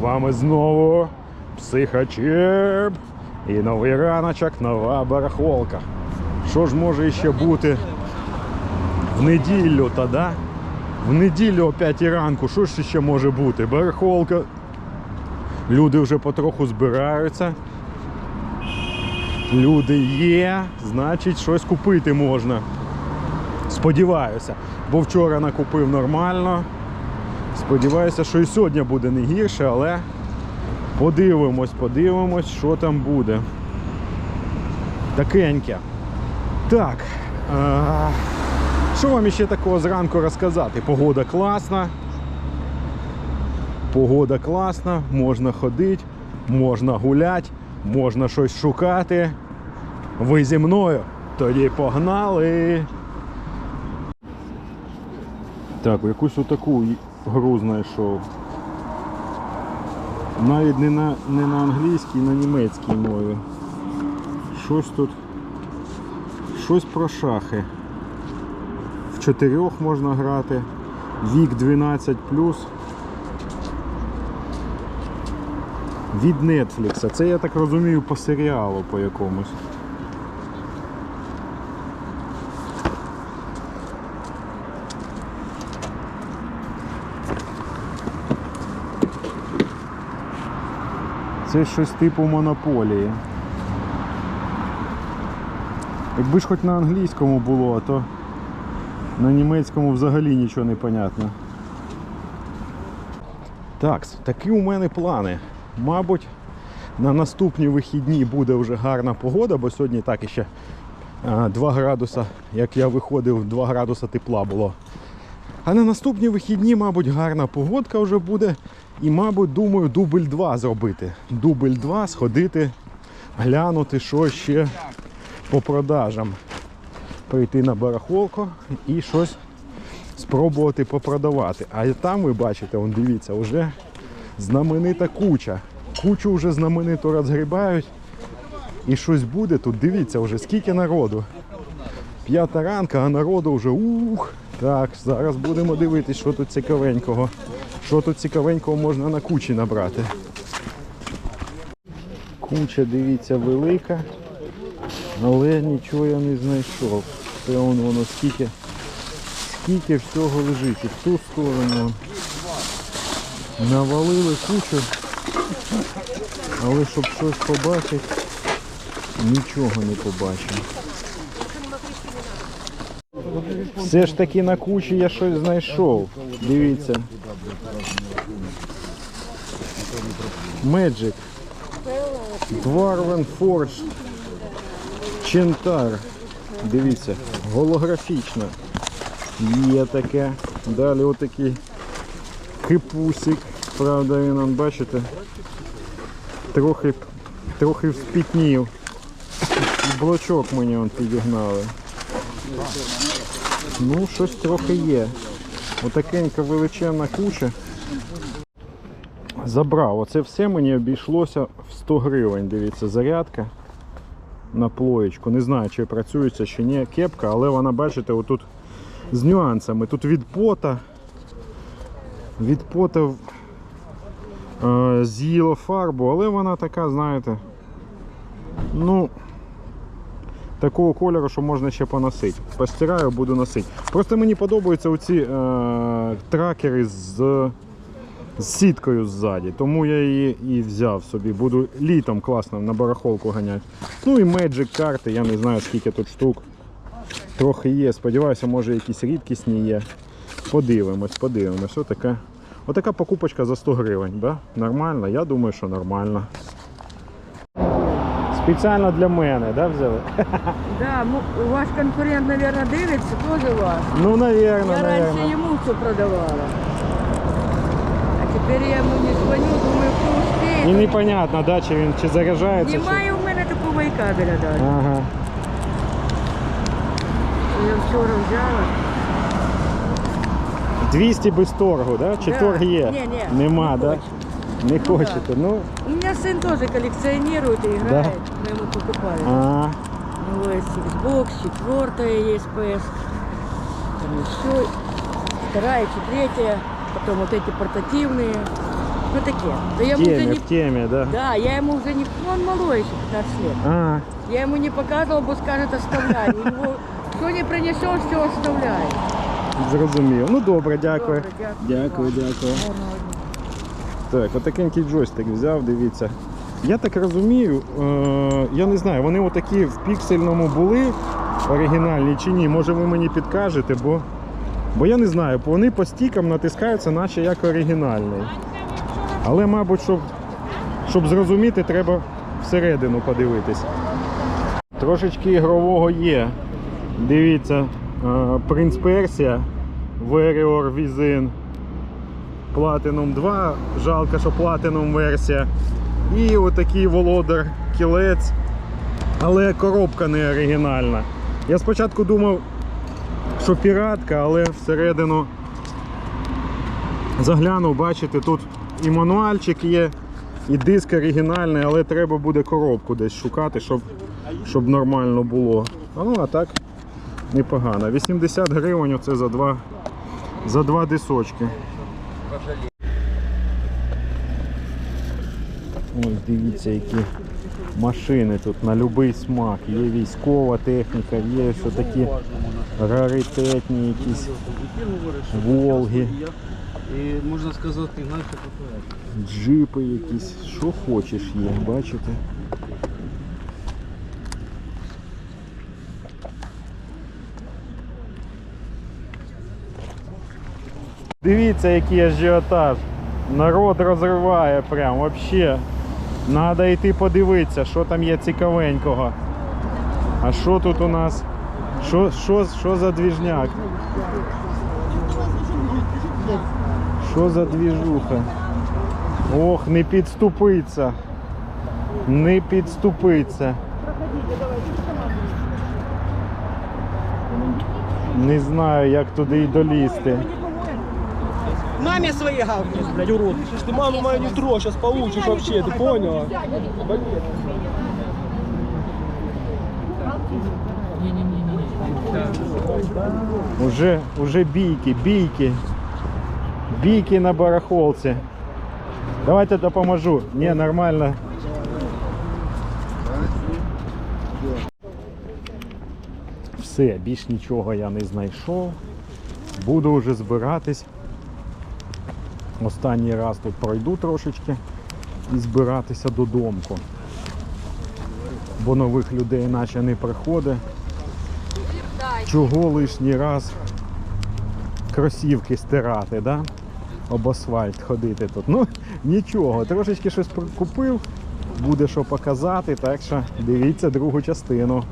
Вами знову Психачеп. І новий раночок, нова барахолка. Що ж може ще бути в неділю та да? В неділю о 5 ранку, що ж ще може бути? Барахолка. Люди вже потроху збираються. Люди є, значить щось купити можна. Сподіваюся, бо вчора накупив нормально. Сподіваюся, що і сьогодні буде не гірше, але подивимось, подивимось, що там буде. Такеньке. Так. А, що вам ще такого зранку розказати? Погода класна. Погода класна, можна ходити, можна гуляти, можна щось шукати. Ви зі мною. Тоді погнали. Так, якусь отаку гру знайшов. Навіть не на, не на англійській, на німецькій мові. Щось тут. Щось про шахи. В чотирьох можна грати. Вік 12 Від Netflix. Це я так розумію по серіалу по якомусь. Це щось типу монополії. Якби ж хоч на англійському було, то на німецькому взагалі нічого не понятно. Так, такі у мене плани. Мабуть, на наступні вихідні буде вже гарна погода, бо сьогодні так іще 2 градуса, як я виходив, 2 градуса тепла було. А на наступні вихідні, мабуть, гарна погодка вже буде. І, мабуть, думаю, дубль 2 зробити. Дубль 2 сходити, глянути, що ще по продажам. Прийти на барахолку і щось спробувати попродавати. А там ви бачите, вон дивіться, вже знаменита куча. Кучу вже знамениту розгрібають. І щось буде тут. Дивіться вже, скільки народу. П'ята ранка, а народу вже ух. Так, зараз будемо дивитись, що тут цікавенького. Що тут цікавенького можна на кучі набрати. Куча, дивіться, велика, але нічого я не знайшов. Це вон воно скільки, скільки всього лежить. І в ту сторону навалили кучу, але щоб щось побачити, нічого не побачив. Все ж таки на кучі я щось знайшов. Дивіться. Magic. Dwarven Forge. Чентар. Дивіться, голографічна. Є таке. Далі отакий кипусик. Правда, він, он, бачите, трохи, трохи вспітнів. Блочок мені он підігнали. Ну, щось трохи є. Отакенька величезна куча. Забрав. Оце все мені обійшлося в 100 гривень. Дивіться, зарядка на плоєчку. Не знаю, чи працюється, чи ні. Кепка, але вона, бачите, отут з нюансами. Тут від пота. Від пота е, з'їло фарбу, але вона така, знаєте, ну, такого кольору, що можна ще поносити. Постираю, буду носити. Просто мені подобаються оці е, тракери з, з сіткою ззаді, тому я її і взяв собі. Буду літом класно на барахолку ганяти. Ну і Magic карти, я не знаю скільки тут штук. Трохи є. Сподіваюся, може якісь рідкісні є. Подивимось, подивимось. Отака, отака покупочка за 100 гривень. Да? Нормально? Я думаю, що нормально. Спеціально для мене, да, взяли? Да, ну, ваш конкурент, наверное, дивиться, тоже вас. Ну, наверное, Я наверное. ему все продавала. Теперь я ему не звоню, думаю, І успіє. непонятно, да, чи він чи заряджається. Чи... Немає у мене такого і кабеля даже. Ага. Я вчора взяла. 200 без торгу, да? Чи Да. торг є? Ні, ні, Нема, не да? хочу. Не Ну, хочете. Ну, У меня сын тоже коллекционирует и играет. Мы ему покупали. а, Ну, есть Xbox, четвертая есть PS. Там еще вторая, третья Потом вот эти портативные. Ну таке. То я В ему уже теме, не... в теме, да? Да, я ему уже не... Ну, он малой еще, 15 лет. А, Я ему не показывала, бо скажет, оставляй. У него что не принесешь, все оставляй. зрозумів. Ну добре, дякую. Добре, дякую. Дякую, дякую. Гарного дня. Так, отакенький джойстик взяв, дивіться. Я так розумію, е, я не знаю, вони отакі в піксельному були оригінальні чи ні. Може ви мені підкажете, бо, бо я не знаю, вони по стікам натискаються, наче як оригінальний. Але, мабуть, щоб, щоб зрозуміти, треба всередину подивитись. Трошечки ігрового є. Дивіться, е, Принц Персія, Warrior Within. Platinum 2, жалко, що Platinum версія. І отакий володар кілець. Але коробка не оригінальна. Я спочатку думав, що піратка, але всередину заглянув, бачите, тут і мануальчик є, і диск оригінальний, але треба буде коробку десь шукати, щоб, щоб нормально було. Ну, а так непогано. 80 гривень оце за два, за два дисочки. Ось дивіться, які машини тут на будь-який смак. Є військова техніка, є все такі раритетні якісь Волги, І можна сказати, що джипи якісь, що хочеш є, бачите? Дивіться, який ажіотаж. Народ розриває прям вообще. Надо йти подивитися, що там є цікавенького. А що тут у нас? Що, що, що за двіжняк? Що за двіжуха? Ох, не підступиться. Не підступиться. Не знаю, як туди й долізти. Маме своей гавкнешь, блядь, урод. Ты маму мою не трожь, сейчас получишь вообще, ты понял? Уже, уже бійки, бійки. Бійки на барахолці. Давайте допоможу. Ні, нормально. Все, більш нічого я не знайшов. Буду вже збиратись. Останній раз тут пройду трошечки і збиратися додому. Бо нових людей наче не приходить. Чого лишній раз кросівки стирати, да? об асфальт ходити тут. Ну, нічого, трошечки щось купив, буде що показати, так що дивіться другу частину.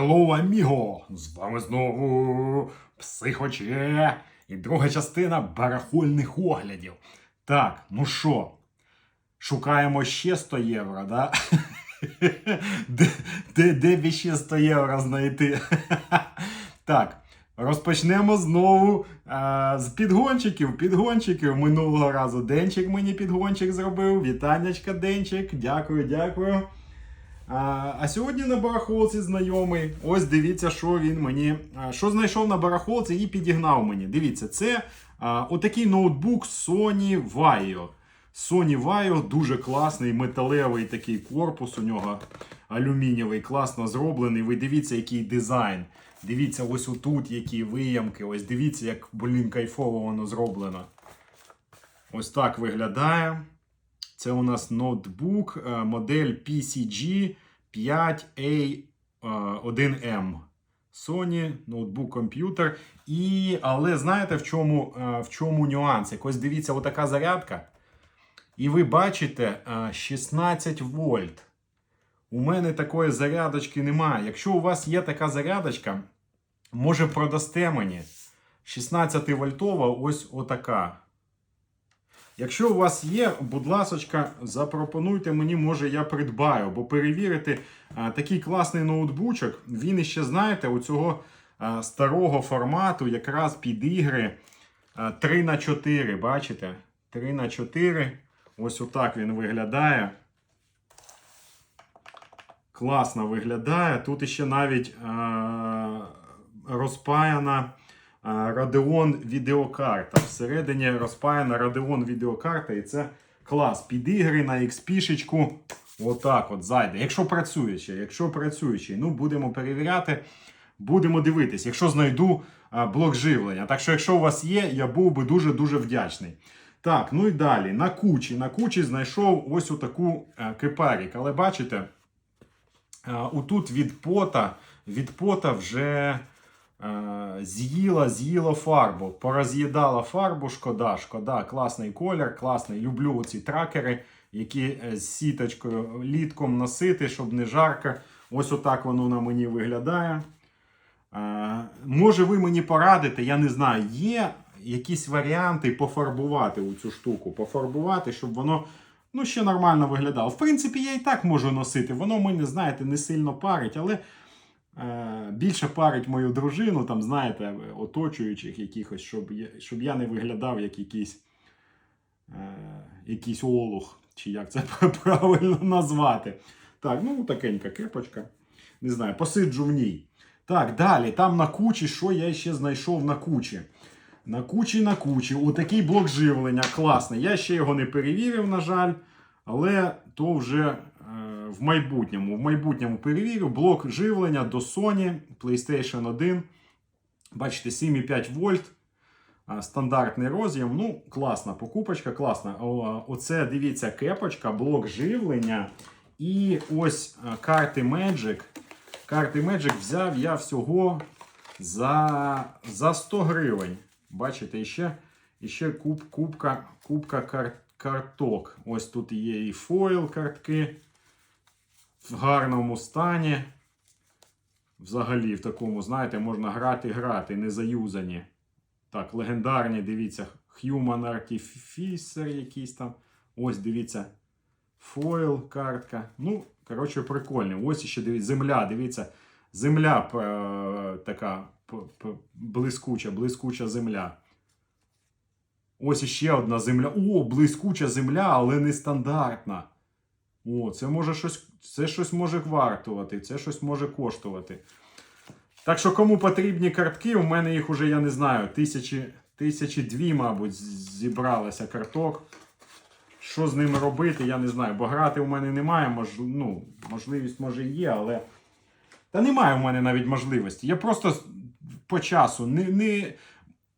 Hello, аміго! З вами знову Психоче і друга частина барахольних оглядів. Так, ну що, шукаємо ще 100 євро, да? Де, де, де ще 100 євро знайти? Так, розпочнемо знову а, з підгончиків. Підгончиків минулого разу Денчик мені підгончик зробив. Вітаннячка, Денчик. Дякую, дякую. А, сьогодні на барахолці знайомий. Ось дивіться, що він мені. Що знайшов на барахолці і підігнав мені. Дивіться, це а, отакий ноутбук Sony Vaio. Sony Vaio дуже класний, металевий такий корпус у нього алюмінієвий, класно зроблений. Ви дивіться, який дизайн. Дивіться, ось отут які виямки. Ось дивіться, як, блін, кайфово воно зроблено. Ось так виглядає. Це у нас ноутбук, е, модель PCG 5A1M. Sony, ноутбук, комп'ютер. І, але знаєте, в чому, е, в чому нюанс? Ось дивіться, отака зарядка. І ви бачите е, 16 вольт. У мене такої зарядочки немає. Якщо у вас є така зарядочка, може продасте мені 16 вольтова, ось отака. Якщо у вас є, будь ласочка, запропонуйте мені, може я придбаю, бо перевірити а, такий класний ноутбучок, він іще, знаєте, у цього а, старого формату, якраз під ігри а, 3 на 4 бачите? 3 на 4 Ось отак він виглядає. Класно виглядає. Тут ще навіть е, розпаяна е, Radeon відеокарта. Всередині розпаяна Radeon відеокарта, і це клас. Під ігри на XP-шечку. Отак от зайде. Якщо працюючи, якщо працюючи, ну будемо перевіряти, будемо дивитись, якщо знайду блок живлення. Так що, якщо у вас є, я був би дуже-дуже вдячний. Так, ну і далі. На кучі. На кучі знайшов ось отаку е, кипарік. Але бачите, е, отут від пота, від пота вже з'їла, з'їла фарбу. Пороз'їдала фарбу, шкода, шкода, класний колір, класний. Люблю оці тракери, які е, з сіточкою літком носити, щоб не жарко. Ось отак воно на мені виглядає. Е, може, ви мені порадите, я не знаю, є якісь варіанти пофарбувати у цю штуку, пофарбувати, щоб воно ну, ще нормально виглядало. В принципі, я і так можу носити. Воно мене, знаєте, не сильно парить, але е, більше парить мою дружину, там, знаєте, оточуючих якихось, щоб я, щоб я не виглядав як якийсь, е, якийсь олух, чи як це правильно назвати. Так, ну такенька кепочка. Не знаю, посиджу в ній. Так, далі, там на кучі, що я ще знайшов на кучі? На кучі, на кучі. Отакий блок живлення. Класний. Я ще його не перевірив, на жаль. Але то вже е, в майбутньому. В майбутньому перевірю. Блок живлення до Sony PlayStation 1. Бачите, 7,5 вольт. Стандартний роз'єм. Ну, класна покупочка, класна. Оце, дивіться, кепочка, блок живлення. І ось карти Magic. Карти Magic взяв я всього за, за 100 гривень. Бачите, іще, іще куб, кубка, кубка кар, карток. Ось тут є і фойл картки в гарному стані. Взагалі, в такому, знаєте, можна грати, грати, не заюзані. Так, легендарні, дивіться, Human Artificer якийсь там. Ось, дивіться, фойл картка. Ну, коротше, прикольно. Ось ще дивіться, земля, дивіться. Земля е, така блискуча, блискуча земля. Ось іще одна земля. О, блискуча земля, але нестандартна. О, це може щось, це щось може вартувати, це щось може коштувати. Так що, кому потрібні картки, у мене їх уже, я не знаю, тисячі, тисячі дві, мабуть, зібралося карток. Що з ними робити, я не знаю. Бо грати у мене немає, мож, ну, можливість може є, але. Та немає у мене навіть можливості. Я просто по часу не, не...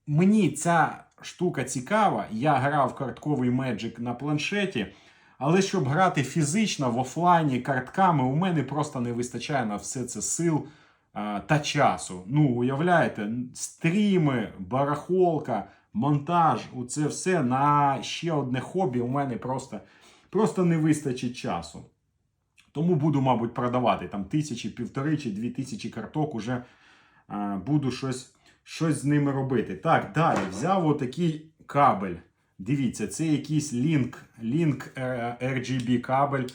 мені ця штука цікава. Я грав картковий Magic на планшеті, але щоб грати фізично в офлайні картками, у мене просто не вистачає на все це сил а, та часу. Ну, уявляєте, стріми, барахолка, монтаж, це все на ще одне хобі у мене просто, просто не вистачить часу. Тому буду, мабуть, продавати там тисячі, півтори чи дві тисячі карток, уже а, буду щось, щось з ними робити. Так, далі взяв отакий кабель. Дивіться, це якийсь Link, Link е, RGB кабель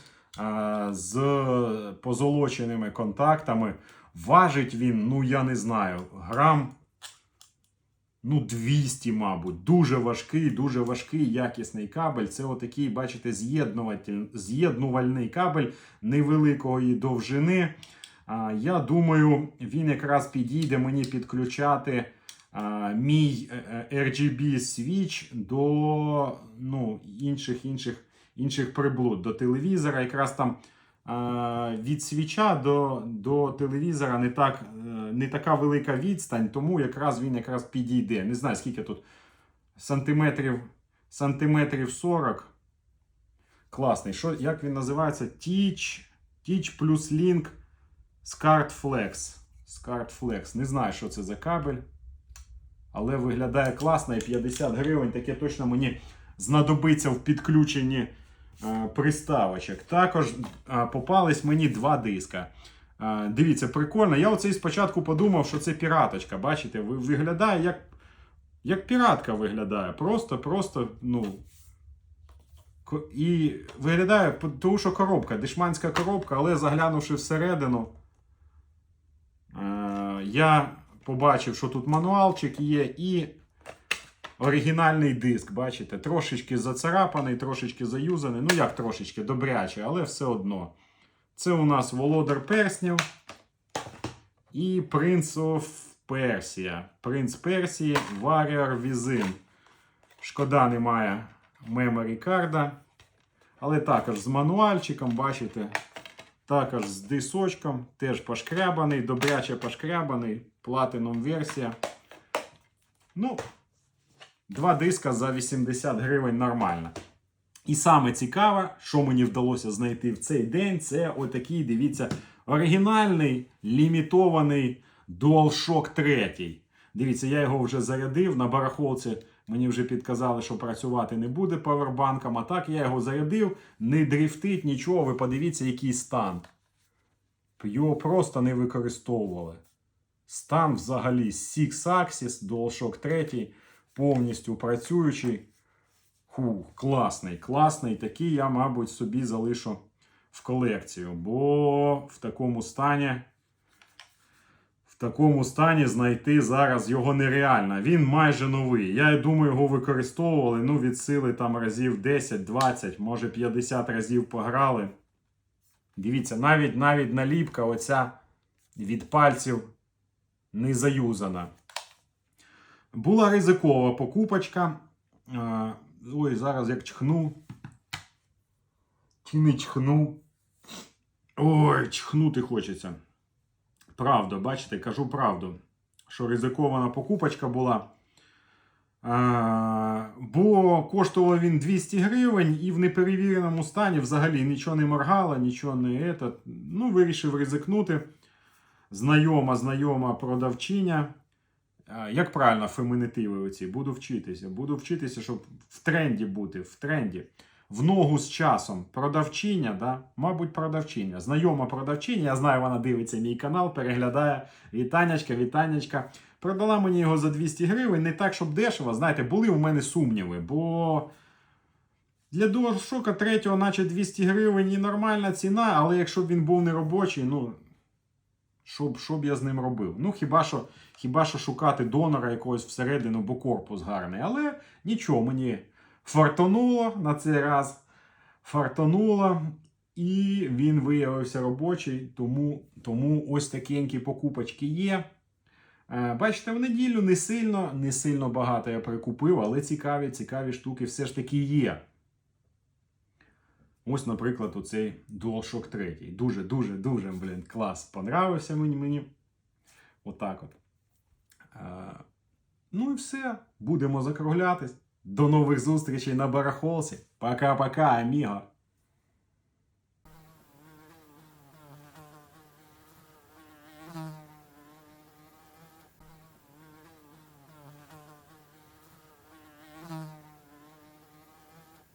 з позолоченими контактами. Важить він, ну я не знаю, грам ну 200, мабуть. Дуже важкий, дуже важкий, якісний кабель. Це отакий, бачите, з'єднувальний кабель невеликої довжини. А, я думаю, він якраз підійде мені підключати мій е, е, RGB свіч до ну, інших, інших, інших приблуд, до телевізора. Якраз там від свіча до, до телевізора не, так, е, не така велика відстань, тому якраз він якраз підійде. Не знаю, скільки тут сантиметрів, сантиметрів 40. Класний. Що, як він називається? Teach, Teach plus Link SCART Flex. SCART Flex. Не знаю, що це за кабель. Але виглядає класно і 50 гривень. Таке точно мені знадобиться в підключенні е, приставочок. Також е, попались мені два диска. Е, дивіться, прикольно. Я оцей спочатку подумав, що це піраточка. Бачите, виглядає як, як піратка виглядає. Просто, просто, ну. І виглядає, тому що коробка, дешманська коробка, але заглянувши всередину, я побачив, що тут мануалчик є і оригінальний диск. Бачите, трошечки зацарапаний, трошечки заюзаний. Ну як трошечки, добряче, але все одно. Це у нас Володар Перснів і Prince of Persia. Принц Персії Warrior Within. Шкода, немає меморі карда. Але також з мануальчиком, бачите, також з дисочком, теж пошкрябаний, добряче пошкрябаний, платином версія. Ну, два диска за 80 гривень нормально. І саме цікаве, що мені вдалося знайти в цей день, це отакий, дивіться, оригінальний лімітований DualShock 3. Дивіться, я його вже зарядив на барахолці. Мені вже підказали, що працювати не буде павербанком. А так я його зарядив, не дрифтить нічого. Ви подивіться, який стан. Його просто не використовували. Стан взагалі Six Axis, DualShock 3, повністю працюючий. Фу, класний, класний. Такий я, мабуть, собі залишу в колекцію, бо в такому стані. В такому стані знайти зараз його нереально. Він майже новий. Я думаю, його використовували ну, від сили там разів 10, 20, може 50 разів пограли. Дивіться, навіть навіть наліпка оця від пальців не заюзана. Була ризикова покупочка. Ой, зараз як чхну. Чи не чхну. Ой, чхнути хочеться. Правда, бачите, кажу правду, що ризикована покупочка була. Бо коштував він 200 гривень і в неперевіреному стані взагалі нічого не моргало, нічого не этот. Ну, вирішив ризикнути. Знайома, знайома продавчиня. Як правильно фемінітиви оці? Буду вчитися. Буду вчитися, щоб в тренді бути, в тренді. В ногу з часом. Продавчиня, да? мабуть, продавчиня. Знайома продавчиня, я знаю, вона дивиться мій канал, переглядає. Вітанечка, вітанечка. Продала мені його за 200 гривень, не так, щоб дешево. Знаєте, були у мене сумніви, бо для DualShock 3, наче 200 гривень і нормальна ціна, але якщо б він був не робочий, ну. Що б, що б я з ним робив? Ну, хіба що, хіба що шукати донора якогось всередину, бо корпус гарний. Але нічого, мені фартануло на цей раз. Фартануло, і він виявився робочий, тому, тому ось такенькі покупочки є. Е, Бачите, в неділю не сильно, не сильно багато я прикупив, але цікаві, цікаві штуки все ж таки є. Ось, наприклад, оцей DualShock 3. Дуже, дуже, дуже, блін, клас. Понравився мені. мені. Отак от. Е, ну і все. Будемо закруглятись. До нових зустрічей на барахолці. Пока-пока, аміго.